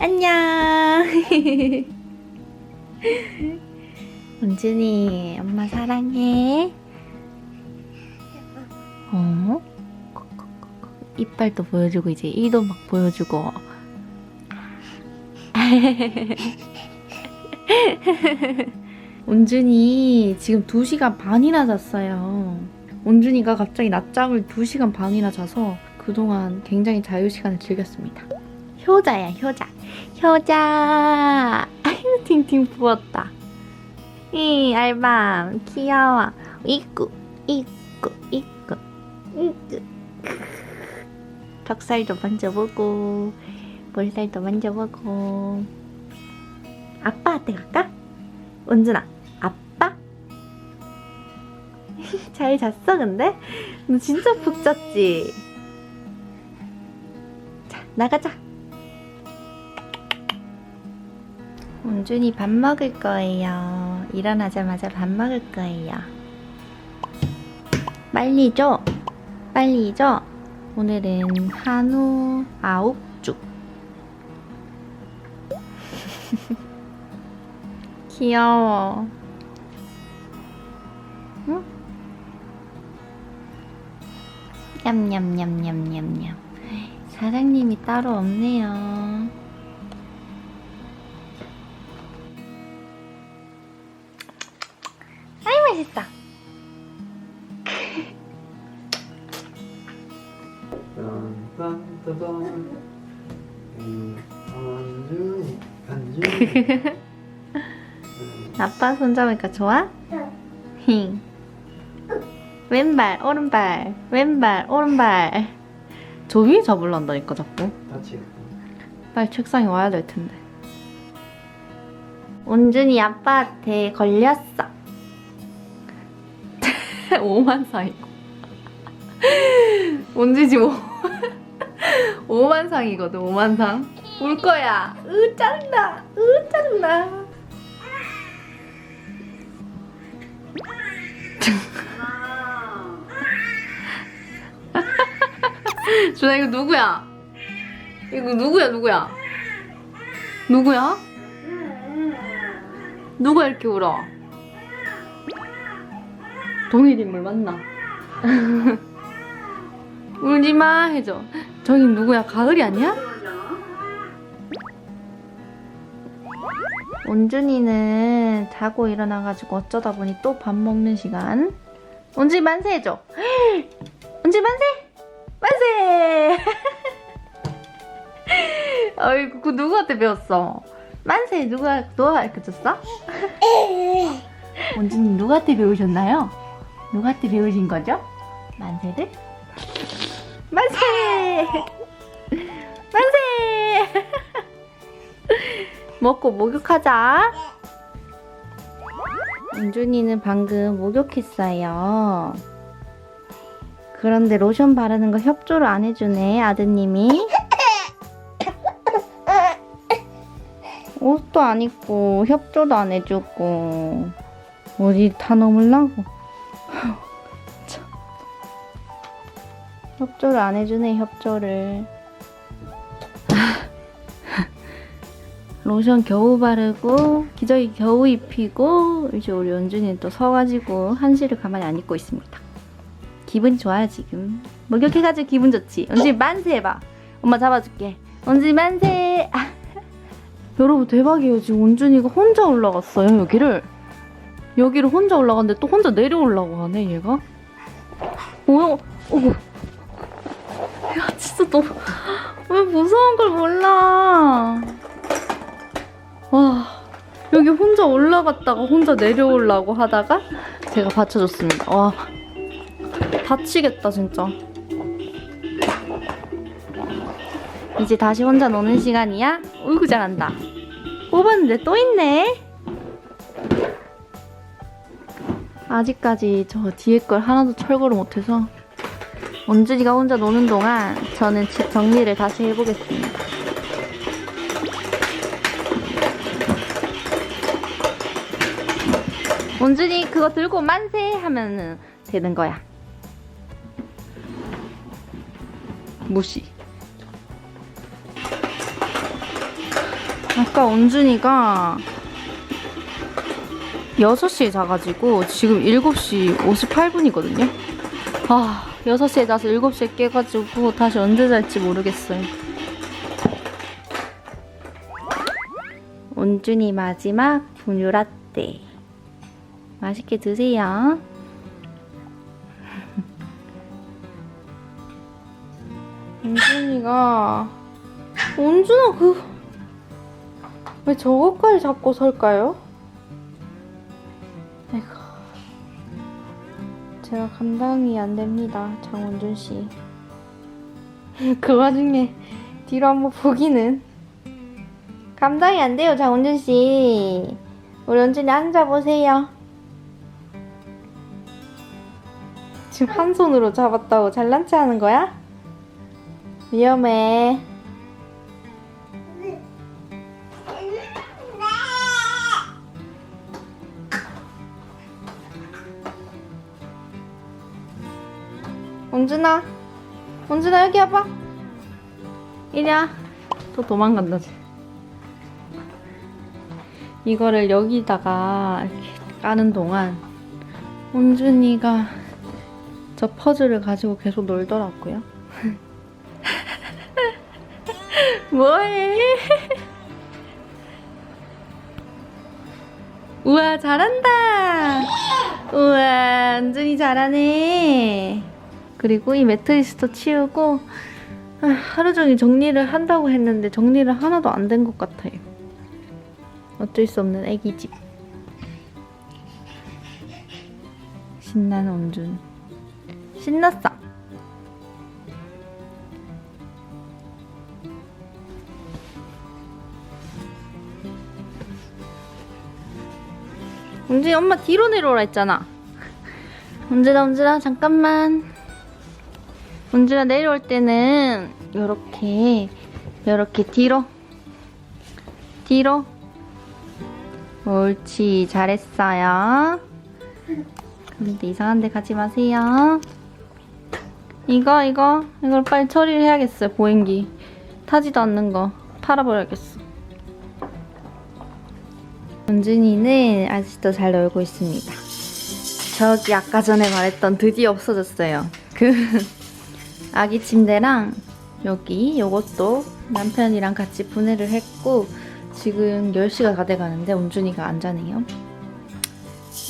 안녕. 은준이, 엄마 사랑해. 어? 이빨도 보여주고 이제 이도 막 보여주고. 은준이 지금 2시간 반이나 잤어요. 은준이가 갑자기 낮잠을 2시간 반이나 자서 그동안 굉장히 자유시간을 즐겼습니다. 효자야, 효자. 효자. 아유, 팅팅 부었다. 이, 알밤. 귀여워. 이꾸, 이꾸, 이꾸, 이꾸. 턱살도 만져보고, 볼살도 만져보고. 아빠한테 갈까? 은준아, 아빠? 잘 잤어, 근데? 너 진짜 푹 잤지? 자, 나가자. 은준이 밥 먹을 거예요. 일어나자마자 밥 먹을 거예요. 빨리 줘. 빨리 줘. 오늘은 한우 아욱죽. 귀여워. 응? 냠냠냠냠냠냠. 사장님이 따로 없네요. 맛있다. 음, 아빠 손잡으니까 좋아? 힝. 왼발, 오른발, 왼발, 오른발. 저 위에 잡으란다니까 자꾸. 빨리 책상에 와야 될 텐데. 온준이 아빠한테 걸렸어. 오만상이고. 온준이 지금 오- 오만상이거든, 오만상. 울 거야. 으, 짜증나. 으, 짜증나. 준아, 이거 누구야? 이거 누구야, 누구야? 누구야? 누가 이렇게 울어? 동일 인물 맞나? 울지 마 해줘. 저기 누구야? 가을이 아니야? 온준이는 자고 일어나가지고 어쩌다 보니 또 밥 먹는 시간. 온준이 만세 해줘. 온준이 만세! 만세! 어이구, 그 누구한테 배웠어? 만세 누가 누가 가르쳐줬어? 원주님 누구한테 배우셨나요? 누구한테 배우신 거죠? 만세를? 만세! 만세! 먹고 목욕하자. 은준이는 방금 목욕했어요. 그런데 로션 바르는 거 협조를 안 해주네, 아드님이. 옷도 안 입고 협조도 안 해주고 어디 다 넘으려고 협조를 안 해주네 협조를 로션 겨우 바르고 기저귀 겨우 입히고 이제 우리 연준이는 또 서가지고 한시를 가만히 안 입고 있습니다 기분이 좋아요 지금 목욕해가지고 기분 좋지 연준이 만세 해봐 엄마 잡아줄게 연준이 만세 아. 여러분 대박이에요. 지금 온준이가 혼자 올라갔어요 여기를. 여기를 혼자 올라갔는데 또 혼자 내려오려고 하네 얘가. 뭐야? 어구. 야 진짜 너왜 무서운 걸 몰라? 와 여기 혼자 올라갔다가 혼자 내려오려고 하다가 제가 받쳐줬습니다. 와 다치겠다 진짜. 이제 다시 혼자 노는 시간이야? 어이구 잘한다. 뽑았는데 또 있네. 아직까지 저 뒤에 걸 하나도 철거를 못해서 원준이가 혼자 노는 동안 저는 집 정리를 다시 해보겠습니다. 원준이 그거 들고 만세 하면은 되는 거야. 무시. 아까 원준이가 6시에 자가지고 지금 7시 58분이거든요. 아, 6시에 자서 7시에 깨가지고 다시 언제 잘지 모르겠어요. 원준이 마지막 분유 라떼. 맛있게 드세요. 원준이가 원준아 그 왜 저거까지 잡고 설까요? 아이고 제가 감당이 안 됩니다 장원준 씨. 그 와중에 뒤로 한번 보기는 감당이 안 돼요 장원준 씨. 우리 원준이 앉아 보세요. 지금 한 손으로 잡았다고 잘난 체 하는 거야? 위험해. 원준아, 원준아 여기 와봐. 이리야. 또 도망간다. 쟤. 이거를 여기다가 이렇게 까는 동안 원준이가 저 퍼즐을 가지고 계속 놀더라고요. 뭐해? 우와 잘한다. 우와 은준이 잘하네. 그리고 이 매트리스도 치우고 아, 하루 종일 정리를 한다고 했는데 정리를 하나도 안 된 것 같아요. 어쩔 수 없는 애기 집. 신나는 원준. 신났어. 은준이 엄마 뒤로 내려오라 했잖아. 은준아, 은준아, 잠깐만. 은준아, 내려올 때는 요렇게, 요렇게 뒤로. 뒤로. 옳지, 잘했어요. 근데 이상한 데 가지 마세요. 이거, 이거, 이걸 빨리 처리를 해야겠어요, 보행기. 타지도 않는 거. 팔아버려야겠어. 은준이는 아직도 잘 놀고 있습니다. 저기 아까 전에 말했던 드디어 없어졌어요. 그 아기 침대랑 여기 요것도 남편이랑 같이 분해를 했고 지금 10시가 다 돼가는데 은준이가 안 자네요.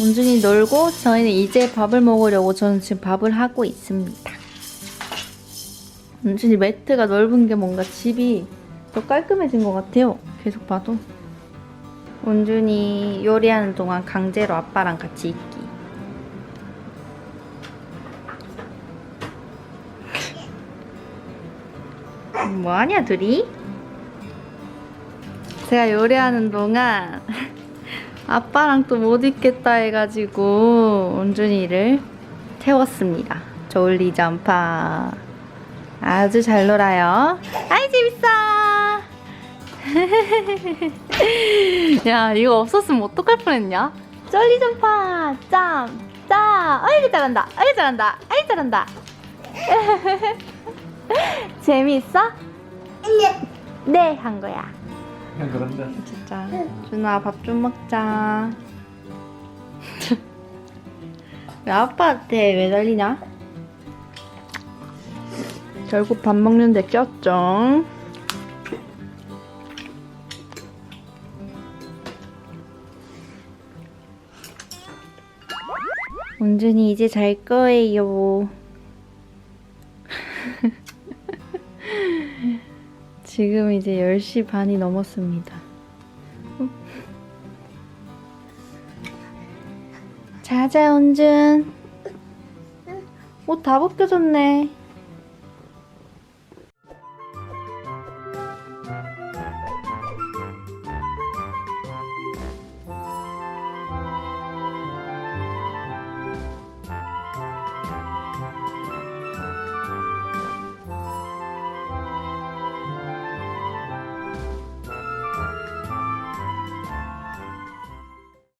은준이 놀고 저희는 이제 밥을 먹으려고 저는 지금 밥을 하고 있습니다. 은준이 매트가 넓은 게 뭔가 집이 더 깔끔해진 것 같아요. 계속 봐도. 원준이 요리하는 동안 강제로 아빠랑 같이 있기. 뭐하냐 둘이? 제가 요리하는 동안 아빠랑 또 못 있겠다 해가지고 원준이를 태웠습니다. 저울리 점파. 아주 잘 놀아요. 아이 재밌어. 야 이거 없었으면 어떡할 뻔했냐? 쩔리 점파 짬! 짬! 아이고 잘한다 아이고 잘한다 아이고 잘한다 재미있어? 네 한 거야 그런다. 진짜 준아 밥 좀 먹자 왜 아빠한테 매달리냐? 결국 밥 먹는데 꼈죠 온준이 이제 잘 거예요. 지금 이제 10시 반이 넘었습니다. 자자, 온준. 옷 다 벗겨졌네.